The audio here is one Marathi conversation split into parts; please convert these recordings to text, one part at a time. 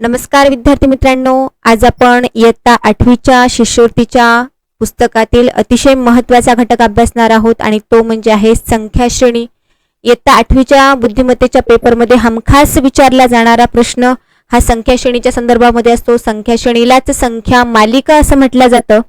नमस्कार विद्यार्थी मित्रांनो आज आपण इयत्ता आठवीच्या शिष्यवृत्तीच्या पुस्तकातील अतिशय महत्त्वाचा घटक अभ्यासणार आहोत आणि तो म्हणजे आहे संख्या श्रेणी. इयत्ता आठवीच्या बुद्धिमत्तेच्या पेपरमध्ये हमखास विचारला जाणारा प्रश्न हा संख्या श्रेणीच्या संदर्भामध्ये असतो. संख्या श्रेणीलाच संख्या मालिका असं म्हटलं जातं.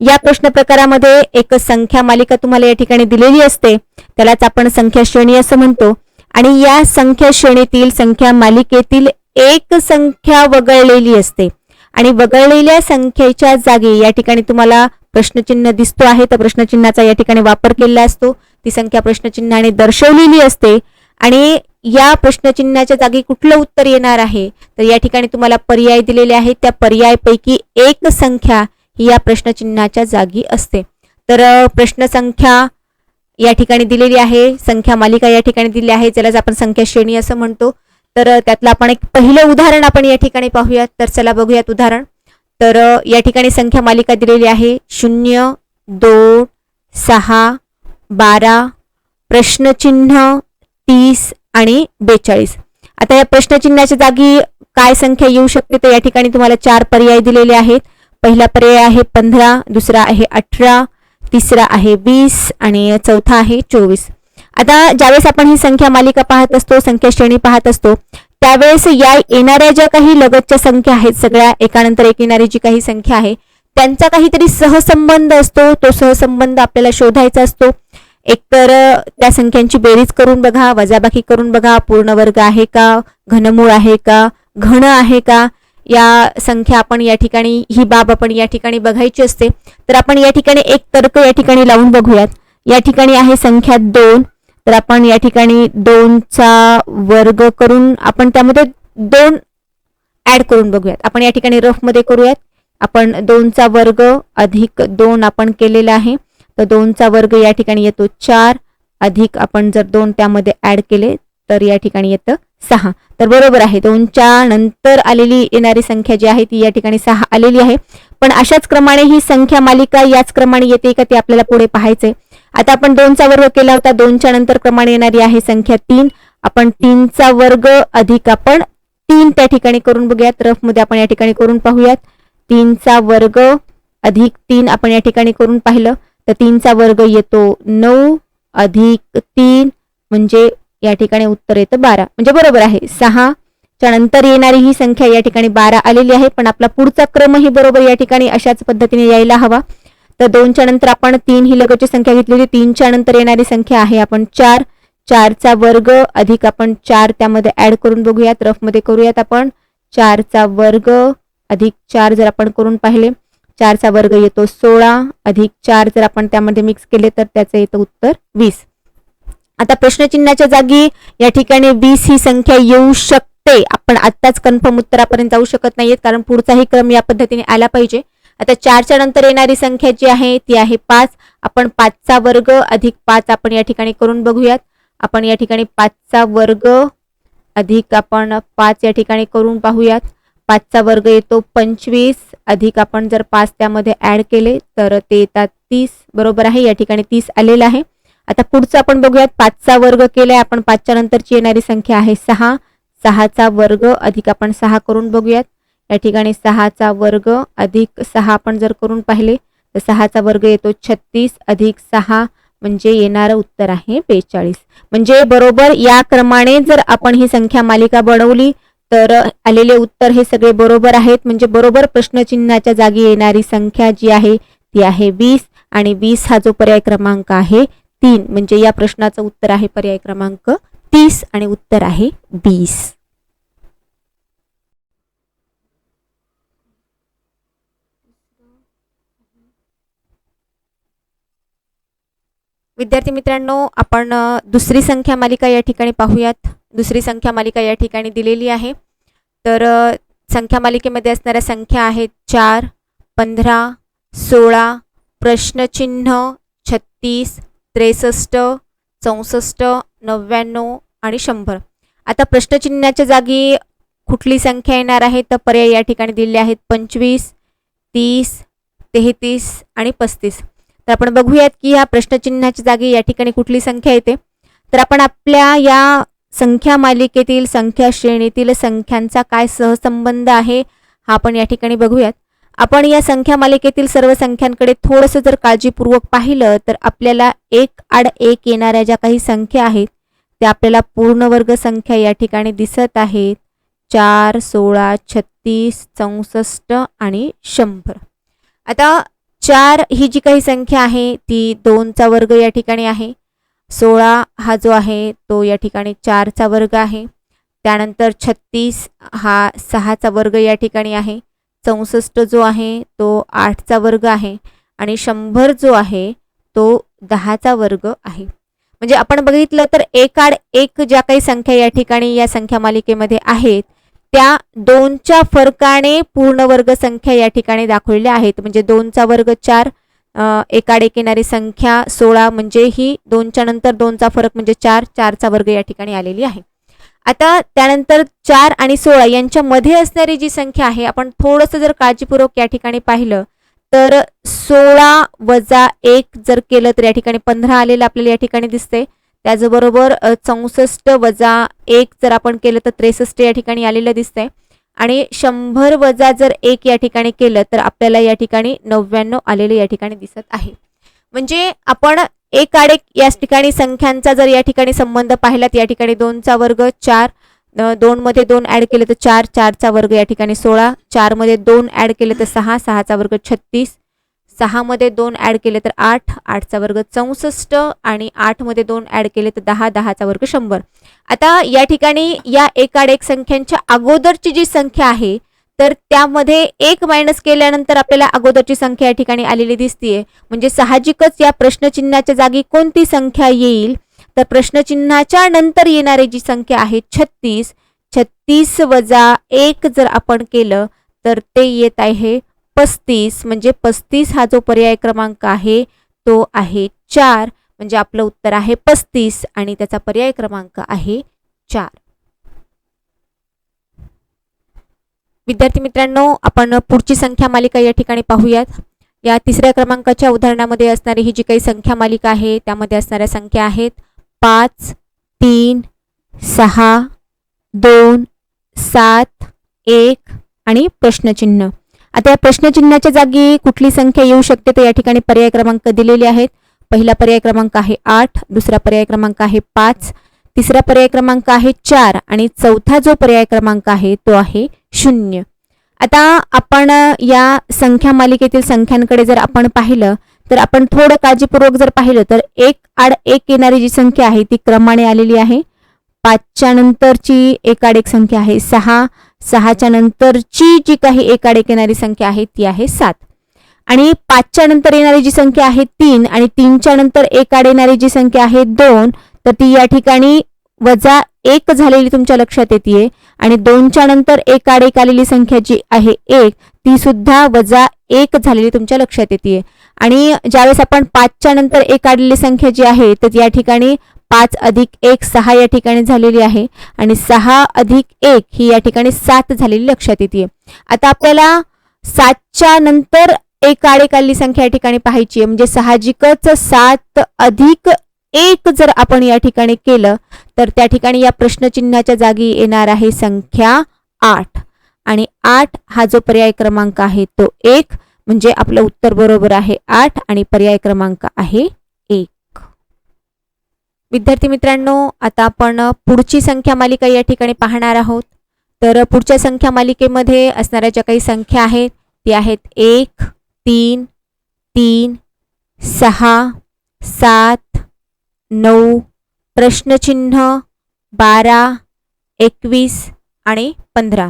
या प्रश्न प्रकारामध्ये एक संख्या मालिका तुम्हाला या ठिकाणी दिलेली असते. त्यालाच आपण संख्या श्रेणी असं म्हणतो. आणि या संख्या श्रेणीतील संख्या मालिकेतील एक संख्या वगळलेली असते. आणि वगळलेल्या संख्येच्या जागी या ठिकाणी तुम्हाला प्रश्नचिन्ह दिसतो आहे. तर प्रश्नचिन्हाचा या ठिकाणी वापर केलेला असतो. ती संख्या प्रश्नचिन्हाने दर्शवलेली असते. आणि या प्रश्नचिन्हाच्या जागी कुठलं उत्तर येणार आहे? तर या ठिकाणी तुम्हाला पर्याय दिलेले आहेत. त्या पर्यायपैकी एक संख्या ही या प्रश्नचिन्हाच्या जागी असते. तर प्रश्नसंख्या या ठिकाणी दिलेली आहे. संख्या मालिका या ठिकाणी दिली आहे. ज्यालाच आपण संख्या श्रेणी असं म्हणतो. तर त्यातलं आपण एक पहिलं उदाहरण आपण या ठिकाणी पाहूयात. तर चला बघूयात उदाहरण. तर या ठिकाणी संख्या मालिका दिलेली आहे. शून्य दोन सहा बारा प्रश्नचिन्ह तीस आणि बेचाळीस. आता या प्रश्नचिन्हाच्या जागी काय संख्या येऊ शकते तर या ठिकाणी तुम्हाला चार पर्याय दिलेले आहेत. पहिला पर्याय आहे पंधरा दुसरा आहे अठरा तिसरा आहे वीस आणि चौथा आहे चोवीस. आता ज्यावेळेस आपण ही संख्या मालिका पाहत असतो संख्या श्रेणी पाहत असतो त्यावेळेस या येणाऱ्या ज्या काही लगतच्या संख्या आहेत सगळ्या एकानंतर एक येणारी जी काही संख्या आहे त्यांचा काहीतरी सहसंबंध असतो तो सहसंबंध आपल्याला शोधायचा असतो. एकतर त्या संख्यांची बेरीज करून बघा वजाबाकी करून बघा पूर्ण वर्ग आहे का घनमूळ आहे का घन आहे का या संख्या आपण या ठिकाणी ही बाब आपण या ठिकाणी बघायची असते. तर आपण या ठिकाणी एक तर्क या ठिकाणी लावून बघूयात. या ठिकाणी आहे संख्या दोन तर आपण या ठिकाणी दोनचा वर्ग करून आपण त्यामध्ये दोन ॲड करून बघूयात. आपण या ठिकाणी रफमध्ये करूयात. आपण दोनचा वर्ग अधिक दोन आपण केलेला आहे. तर दोनचा वर्ग या ठिकाणी येतो चार. अधिक आपण जर दोन त्यामध्ये ॲड केले तर या ठिकाणी येतं सहा. तर बरोबर आहे दोनच्या नंतर आलेली येणारी संख्या जी आहे ती या ठिकाणी सहा आलेली आहे. पण अशाच क्रमाने ही संख्या मालिका याच क्रमाने येते का ते आपल्याला पुढे पाहायचंय. आता आपण दोनचा वर्ग केला होता. दोनच्या नंतर क्रमाने येणारी आहे संख्या तीन. आपण तीनचा वर्ग अधिक आपण तीन त्या ठिकाणी करून बघूयात. रफमध्ये आपण या ठिकाणी करून पाहूयात. तीनचा वर्ग अधिक तीन आपण या ठिकाणी करून पाहिलं. तर तीनचा वर्ग येतो नऊ अधिक तीन म्हणजे या ठिकाणी उत्तर येतं बारा. म्हणजे बरोबर आहे. सहा च्या नंतर येणारी ही संख्या या ठिकाणी बारा आलेली आहे. पण आपला पुढचा क्रमही बरोबर या ठिकाणी अशाच पद्धतीने यायला हवा. तर दोनच्या नंतर आपण तीन ही लगतची संख्या घेतली होती. तीनच्या नंतर येणारी संख्या आहे आपण चार. चारचा वर्ग अधिक आपण चार त्यामध्ये ऍड करून बघूयात. रफमध्ये करूयात आपण. चारचा वर्ग अधिक चार जर आपण करून पाहिले चारचा वर्ग येतो सोळा. अधिक चार जर आपण त्यामध्ये मिक्स केले तर त्याचं येतं उत्तर वीस. आता प्रश्नचिन्हाच्या जागी या ठिकाणी वीस ही संख्या येऊ शकते. आपण आत्ताच कन्फर्म उत्तरापर्यंत जाऊ शकत नाहीयेत कारण पुढचाही क्रम या पद्धतीने आला पाहिजे. आता चारच्या नंतर येणारी संख्या जी आहे ती आहे पाच. आपण पाचचा वर्ग अधिक पाच आपण या ठिकाणी करून बघूयात. आपण या ठिकाणी पाचचा वर्ग अधिक आपण पाच या ठिकाणी करून पाहूयात. पाचचा वर्ग येतो पंचवीस. अधिक आपण जर पाच त्यामध्ये ऍड केले तर ते येतात तीस. बरोबर आहे? या ठिकाणी तीस आलेलं आहे. आता पुढचं आपण बघूयात. पाचचा वर्ग केलाय आपण पाचच्या नंतरची येणारी संख्या आहे सहा. सहाचा वर्ग अधिक आपण सहा करून बघूयात. या ठिकाणी सहाचा वर्ग अधिक सहा आपण जर करून पाहिले तर सहाचा वर्ग येतो छत्तीस अधिक सहा म्हणजे येणारं उत्तर आहे बेचाळीस. म्हणजे बरोबर या क्रमाने जर आपण ही संख्या मालिका बनवली तर आलेले उत्तर हे सगळे बरोबर आहेत. म्हणजे बरोबर प्रश्नचिन्हाच्या जागी येणारी संख्या जी आहे ती आहे वीस आणि वीस हा जो पर्याय क्रमांक आहे तीन. म्हणजे या प्रश्नाचं उत्तर आहे पर्याय क्रमांक तीस आणि उत्तर आहे वीस. विद्यार्थी मित्रांनो आपण दुसरी संख्या मालिका या ठिकाणी पाहूयात. दुसरी संख्या मालिका या ठिकाणी दिलेली आहे. तर संख्या मालिकेमध्ये असणाऱ्या संख्या आहेत चार पंधरा सोळा प्रश्नचिन्ह छत्तीस त्रेसष्ट चौसष्ट नव्याण्णव आणि शंभर. आता प्रश्नचिन्हाच्या जागी कुठली संख्या येणार आहे? तर पर्याय या ठिकाणी दिलेले आहेत पंचवीस तीस तेहतीस आणि पस्तीस. तर आपण बघूयात की ह्या प्रश्नचिन्हाच्या जागी या ठिकाणी कुठली संख्या येते. तर आपण आपल्या या संख्या मालिकेतील संख्या श्रेणीतील संख्यांचा काय सहसंबंध आहे हा आपण या ठिकाणी बघूयात. आपण या संख्या मालिकेतील सर्व संख्यांकडे थोडंसं जर काळजीपूर्वक पाहिलं तर आपल्याला एक आड एक येणाऱ्या ज्या काही संख्या आहेत त्या आपल्याला पूर्णवर्ग संख्या या ठिकाणी दिसत आहेत. चार सोळा छत्तीस चौसष्ट आणि शंभर. आता चार ही जी काही संख्या आहे ती दोनचा वर्ग या ठिकाणी आहे. सोळा हा जो आहे तो या ठिकाणी चारचा वर्ग आहे. त्यानंतर छत्तीस हा सहाचा वर्ग या ठिकाणी आहे. चौसष्ट जो आहे तो आठचा वर्ग आहे. आणि शंभर जो आहे तो दहाचा वर्ग आहे. म्हणजे आपण बघितलं तर एक आड एक ज्या काही संख्या या ठिकाणी या संख्या मालिकेमध्ये आहेत त्या दोनच्या फरकाने पूर्ण वर्ग संख्या या ठिकाणी दाखवलेल्या आहेत. म्हणजे दोनचा वर्ग चार एकाडे येणारी संख्या सोळा म्हणजे ही दोनच्या नंतर दोनचा फरक म्हणजे चार चारचा वर्ग या ठिकाणी आलेली आहे. आता त्यानंतर चार आणि सोळा यांच्यामध्ये असणारी जी संख्या आहे आपण थोडंसं जर काळजीपूर्वक या ठिकाणी पाहिलं तर सोळा वजा एक जर केलं तर या ठिकाणी पंधरा आलेलं आपल्याला या ठिकाणी दिसते त्याचबरोबर चौसष्ट वजा एक जर आपण केलं तर त्रेसष्ट या ठिकाणी आलेलं दिसतंय. आणि शंभर वजा जर एक या ठिकाणी केलं तर आपल्याला या ठिकाणी नव्याण्णव आलेले या ठिकाणी दिसत आहे. म्हणजे आपण एक आडेक या ठिकाणी संख्यांचा जर या ठिकाणी संबंध पाहिलात या ठिकाणी दोनचा वर्ग चार दोनमध्ये दोन ॲड केले तर चार चारचा वर्ग या ठिकाणी सोळा चारमध्ये दोन ॲड केले तर सहा सहाचा वर्ग छत्तीस सहामध्ये दोन ॲड केले तर आठ आठचा वर्ग चौसष्ट आणि आठमध्ये दोन ॲड केले तर दहा दहाचा वर्ग शंभर. आता या ठिकाणी या एकाड एक संख्यांच्या अगोदरची जी संख्या आहे तर त्यामध्ये एक मायनस केल्यानंतर आपल्याला अगोदरची संख्या या ठिकाणी आलेली दिसतीये. म्हणजे साहजिकच या प्रश्नचिन्हाच्या जागी कोणती संख्या येईल? तर प्रश्नचिन्हाच्या नंतर येणारी जी संख्या आहे छत्तीस. छत्तीस वजा एक जर आपण केलं तर ते येत आहे पस्तीस म्हणजे पस्तीस हा जो पर्याय क्रमांक आहे तो आहे चार. म्हणजे आपलं उत्तर आहे पस्तीस आणि त्याचा पर्याय क्रमांक आहे चार. विद्यार्थी मित्रांनो आपण पुढची संख्या मालिका या ठिकाणी पाहूयात. या तिसऱ्या क्रमांकाच्या उदाहरणामध्ये असणारी ही जी काही संख्या मालिका आहे त्यामध्ये असणाऱ्या संख्या आहेत पाच तीन सहा दोन सात एक आणि प्रश्नचिन्ह. आता या प्रश्नचिन्हाच्या जागी कुठली संख्या येऊ शकते तर या ठिकाणी पर्याय क्रमांक दिलेले आहेत. पहिला पर्याय क्रमांक आहे आठ दुसरा पर्याय क्रमांक आहे पाच तिसरा पर्याय क्रमांक आहे चार आणि चौथा जो पर्याय क्रमांक आहे तो आहे शून्य. आता आपण या संख्या मालिकेतील संख्यांकडे जर आपण पाहिलं तर आपण थोडं काळजीपूर्वक जर पाहिलं तर एक आड एक येणारी जी संख्या आहे ती क्रमाने आलेली आहे. पाचच्या नंतरची एक आड एक संख्या आहे सहा सहाच्या नंतरची जी काही एक आड येणारी संख्या आहे ती आहे सात. आणि पाचच्या नंतर येणारी जी संख्या आहे तीन. आणि तीनच्या नंतर एक आड येणारी जी संख्या आहे दोन. तर ती या ठिकाणी वजा एक झालेली तुमच्या लक्षात येते आणि दोनच्या नंतर एक आड एक आलेली संख्या जी आहे एक ती सुद्धा वजा एक झालेली तुमच्या लक्षात येते आणि ज्यावेळेस आपण पाचच्या नंतर एक आलेली संख्या जी आहे तर या ठिकाणी पाच अधिक एक सहा या ठिकाणी झालेली आहे आणि सहा अधिक एक ही या ठिकाणी सात झालेली लक्षात येते. आता आपल्याला सातच्या नंतर एक आडेकाली संख्या या ठिकाणी पाहायची आहे. म्हणजे साहजिकच सात अधिक एक जर आपण या ठिकाणी केलं तर त्या ठिकाणी या प्रश्नचिन्हाच्या जागी येणार आहे संख्या आठ. आणि आठ हा जो पर्याय क्रमांक आहे तो एक म्हणजे आपलं उत्तर बरोबर आहे आठ आणि पर्याय क्रमांक आहे विद्यार्थी मित्रांनो आता आपण पुढची संख्या मालिका या ठिकाणी पाहणार आहोत. तर पुढच्या संख्या मालिकेमध्ये असणाऱ्या ज्या काही संख्या आहेत ती आहेत एक तीन तीन सहा सात नऊ प्रश्नचिन्ह बारा एकवीस आणि पंधरा.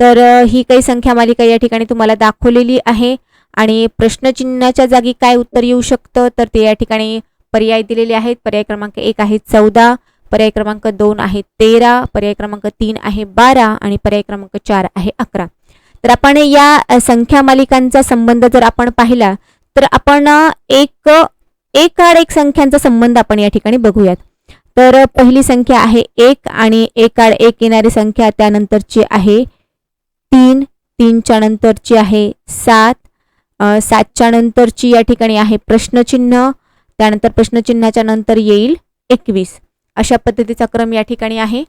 तर ही काही संख्या मालिका या ठिकाणी तुम्हाला दाखवलेली आहे आणि प्रश्नचिन्हाच्या जागी काय उत्तर येऊ शकतं तर ते या ठिकाणी पर्याय दिलेले आहेत. पर्याय क्रमांक एक आहे चौदा पर्याय क्रमांक दोन आहे तेरा पर्याय क्रमांक तीन आहे बारा आणि पर्याय क्रमांक चार आहे अकरा. तर आपण या संख्या मालिकांचा संबंध जर आपण पाहिला तर आपण एक एक आड एक संख्यांचा संबंध आपण या ठिकाणी बघूयात. तर पहिली संख्या आहे एक आणि एक आड एक येणारी संख्या त्यानंतरची आहे तीन तीनच्या नंतरची आहे सात सातच्या नंतरची या ठिकाणी आहे प्रश्नचिन्ह त्यानंतर प्रश्नचिन्हाच्या नंतर येईल एकवीस. अशा पद्धतीचा क्रम या ठिकाणी आहे.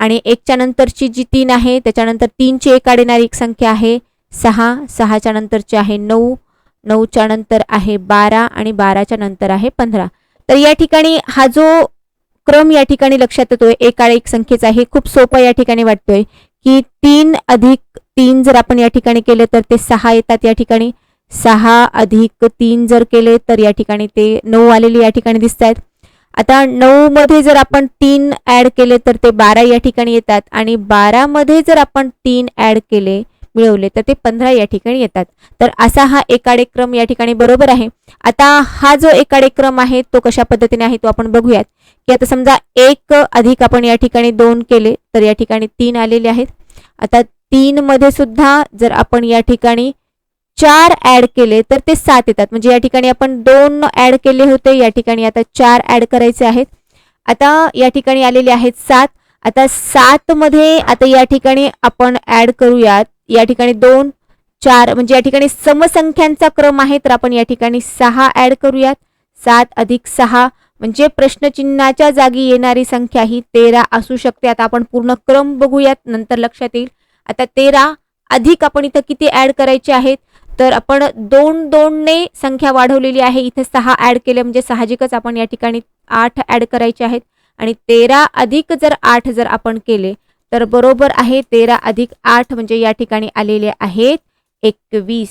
आणि एकच्या नंतरची जी तीन आहे त्याच्यानंतर तीनची एक आडेणारी एक संख्या आहे सहा सहाच्या नंतरची आहे नऊ नऊच्या नंतर आहे बारा आणि बाराच्या नंतर आहे पंधरा. तर या ठिकाणी हा जो क्रम या ठिकाणी लक्षात येतोय एका एक संख्येचा हे खूप सोपा या ठिकाणी वाटतोय की तीन अधिक तीन जर आपण या ठिकाणी केले तर ते सहा येतात या ठिकाणी. सहा अधिक तीन जर केले तर या ठिकाणी ते नऊ आलेले या ठिकाणी दिसत आहेत आता नऊ मध्ये जर आपण तीन ॲड केले तर ते बारा या ठिकाणी येतात आणि बारामध्ये जर आपण तीन ॲड केले मिळवले तर ते पंधरा या ठिकाणी येतात. तर असा हा एकाडे क्रम या ठिकाणी बरोबर आहे. आता हा जो एकाडे क्रम आहे तो कशा पद्धतीने आहे तो आपण बघूयात. की आता समजा एक अधिक आपण या ठिकाणी दोन केले तर या ठिकाणी तीन आलेले आहेत. आता तीन मध्ये सुद्धा जर आपण या ठिकाणी चार ऍड केले तर ते सात येतात. म्हणजे या ठिकाणी आपण दोन ऍड केले होते या ठिकाणी आता चार ऍड करायचे आहेत. आता या ठिकाणी आलेले आहेत सात. आता सातमध्ये आता या ठिकाणी आपण ॲड करूयात. या ठिकाणी दोन चार म्हणजे या ठिकाणी समसंख्यांचा क्रम आहे तर आपण या ठिकाणी सहा ॲड करूयात. सात अधिक सहा म्हणजे प्रश्नचिन्हाच्या जागी येणारी संख्या ही तेरा असू शकते. आता आपण पूर्ण क्रम बघूयात नंतर लक्षात येईल. आता तेरा अधिक आपण इथं किती ॲड करायचे आहेत? तर आपण दोन दोनने संख्या वाढवलेली आहे. इथे सहा ॲड केले म्हणजे साहजिकच आपण या ठिकाणी आठ ॲड करायचे आहेत. आणि तेरा अधिक जर आठ जर आपण केले तर बरोबर आहे तेरा अधिक आठ म्हणजे या ठिकाणी आलेले आहेत एकवीस.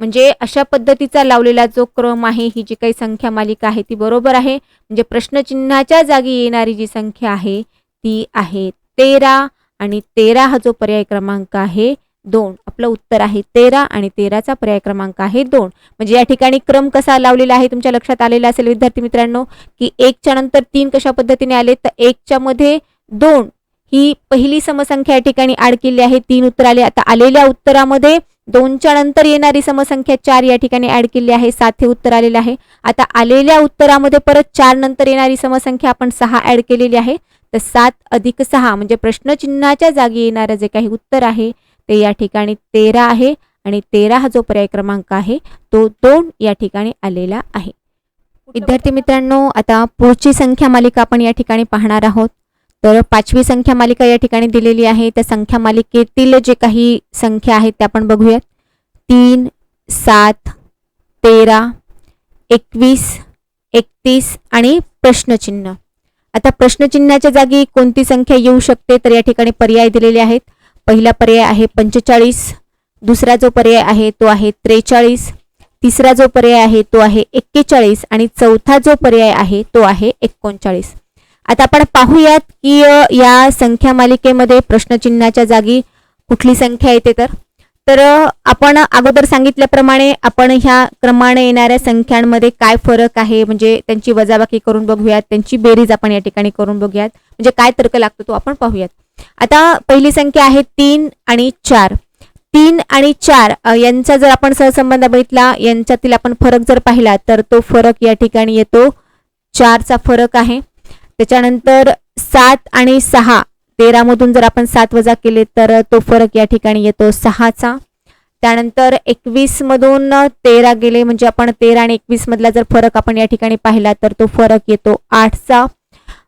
म्हणजे अशा पद्धतीचा लावलेला जो क्रम आहे ही जी काही संख्या मालिका आहे ती बरोबर आहे. म्हणजे प्रश्नचिन्हाच्या जागी येणारी जी संख्या आहे ती आहे तेरा. आणि तेरा हा जो पर्याय क्रमांक आहे दोन. आपलं उत्तर आहे तेरा आणि तेराचा पर्याय क्रमांक आहे दोन. म्हणजे या ठिकाणी क्रम कसा लावलेला आहे तुमच्या लक्षात आलेला असेल विद्यार्थी मित्रांनो की एकच्या नंतर तीन कशा पद्धतीने आले? तर एकच्या मध्ये दोन. ही पहिली समसंख्या या ठिकाणी ऍड केली आहे तीन उत्तर आले. आता आलेल्या उत्तरामध्ये दोनच्या नंतर येणारी समसंख्या चार या ठिकाणी ऍड केली आहे सात हे उत्तर आलेलं आहे. आता आलेल्या उत्तरामध्ये परत चार नंतर येणारी समसंख्या आपण सहा ऍड केलेली आहे. तर सात अधिक सहा म्हणजे प्रश्नचिन्हाच्या जागी येणारं जे काही उत्तर आहे ते या ठिकाणी तेरा आहे आणि तेरा हा जो पर्याय क्रमांक आहे तो दोन या ठिकाणी आलेला आहे. विद्यार्थी मित्रांनो आता पुढची संख्या मालिका आपण या ठिकाणी पाहणार आहोत. तर पाचवी संख्या मालिका या ठिकाणी दिलेली आहे. त्या संख्या मालिकेतील जे काही संख्या आहेत त्या आपण बघूयात. तीन सात तेरा एकवीस एकतीस आणि प्रश्नचिन्ह. आता प्रश्नचिन्हाच्या जागी कोणती संख्या येऊ शकते तर या ठिकाणी पर्याय दिलेले आहेत. पहिला पर्याय आहे पंचेचाळीस. दुसरा जो पर्याय आहे तो आहे त्रेचाळीस. तिसरा जो पर्याय आहे तो आहे एक्केचाळीस आणि चौथा जो पर्याय आहे तो आहे एकोणचाळीस. आता आपण पाहूयात की या संख्या मालिकेमध्ये प्रश्नचिन्हाच्या जागी कुठली संख्या येते तर? तर आपण अगोदर सांगितल्याप्रमाणे आपण ह्या क्रमाने येणाऱ्या संख्यांमध्ये काय फरक आहे? म्हणजे त्यांची वजाबाकी करून बघूयात. त्यांची बेरीज आपण या ठिकाणी करून बघूयात. म्हणजे काय तर्क लागतो तो आपण पाहूयात. आता पहिली संख्या आहे तीन आणि चार. तीन आणि चार यांचा जर आपण सहसंबंध बघितला यांच्यातील आपण फरक जर पाहिला तर तो फरक या ठिकाणी येतो. चारचा फरक आहे. त्याच्यानंतर सात आणि सहा तेरामधून जर आपण सात वजा केले तर तो फरक या ठिकाणी येतो सहाचा. त्यानंतर एकवीसमधून तेरा गेले म्हणजे आपण तेरा आणि एकवीसमधला जर फरक आपण या ठिकाणी पाहिला तर तो फरक येतो आठचा.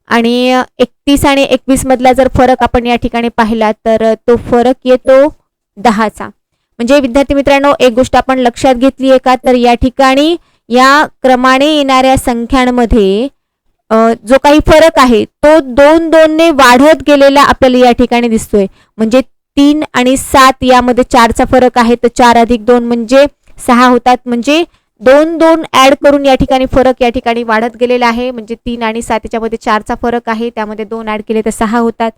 आणि एकतीस आणि एकवीस मधला जर फरक आपण या ठिकाणी पाहिला तर तो फरक येतो दहाचा. म्हणजे विद्यार्थी मित्रांनो एक गोष्ट आपण लक्षात घेतली आहे का? तर या ठिकाणी या क्रमाने येणाऱ्या संख्यांमध्ये जो काही फरक आहे तो दोन दोनने वाढत गेलेला आपल्याला या ठिकाणी दिसतोय. म्हणजे तीन आणि सात यामध्ये चारचा फरक आहे तर चार अधिक दोन म्हणजे सहा होतात. म्हणजे दोन दोन ॲड करून या ठिकाणी फरक या ठिकाणी वाढत गेलेला आहे. म्हणजे तीन आणि सात याच्यामध्ये चारचा फरक आहे. त्यामध्ये दोन ॲड केले तर सहा होतात.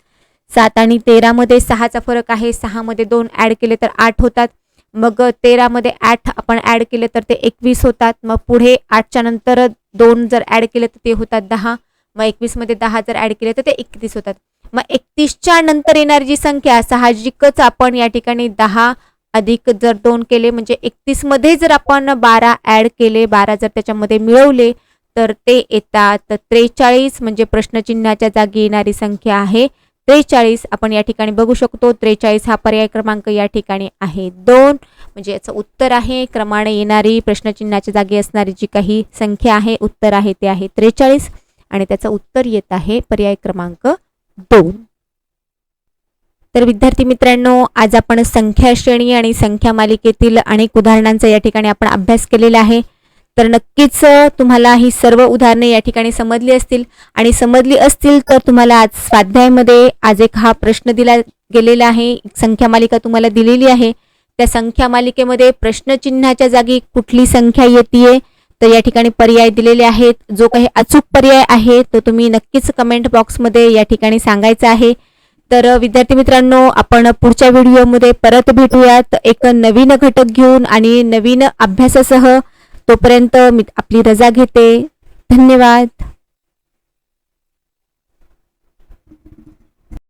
सात आणि तेरामध्ये सहाचा फरक आहे. सहामध्ये दोन ॲड केले तर आठ होतात. मग तेरामध्ये आठ आपण ॲड केले तर ते एकवीस होतात. मग पुढे आठच्या नंतर दोन जर ॲड केले तर ते होतात दहा. मग एकवीसमध्ये दहा जर ॲड केले तर ते एकतीस होतात. मग एकतीसच्या नंतर येणारी जी संख्या साहजिकच आपण या ठिकाणी दहा अधिक जर दोन केले म्हणजे एकतीसमध्ये जर आपण बारा ॲड केले बारा जर त्याच्यामध्ये मिळवले तर ते येतात. त्रेचाळीस म्हणजे प्रश्नचिन्हाच्या जागी येणारी संख्या आहे. त्रेचाळीस आपण या ठिकाणी बघू शकतो. त्रेचाळीस हा पर्याय क्रमांक या ठिकाणी आहे. दोन म्हणजे याचं उत्तर आहे. क्रमाने येणारी प्रश्नचिन्हाच्या जागी असणारी जी काही संख्या आहे उत्तर आहे ते आहे त्रेचाळीस. आणि त्याचं उत्तर येत आहे पर्याय क्रमांक दोन. तर विद्यार्थी मित्रांनो आज आपण संख्या श्रेणी आणि संख्या मालिकेतील अनेक उदाहरणांचा या ठिकाणी आपण अभ्यास केलेला आहे. तर नक्कीच तुम्हाला ही सर्व उदाहरणे या ठिकाणी समजली असतील. आणि समजली असतील तर तुम्हाला आज स्वाध्यायामध्ये आज एक हा प्रश्न दिला गेलेला आहे. संख्या मालिका तुम्हाला दिलेली आहे. त्या संख्या मालिकेमध्ये प्रश्नचिन्हाच्या जागी कुठली संख्या येते तर या ठिकाणी पर्याय दिलेले आहेत. जो काही अचूक पर्याय आहे तो तुम्ही नक्कीच कमेंट बॉक्समध्ये या ठिकाणी सांगायचा आहे. तर विद्यार्थी मित्रांनो आपण पुढच्या व्हिडिओमध्ये परत भेटूयात. एक नवीन घटक घेऊन आणि नवीन अभ्यासासह तोपर्यंत मी आपली रजा घेते. धन्यवाद.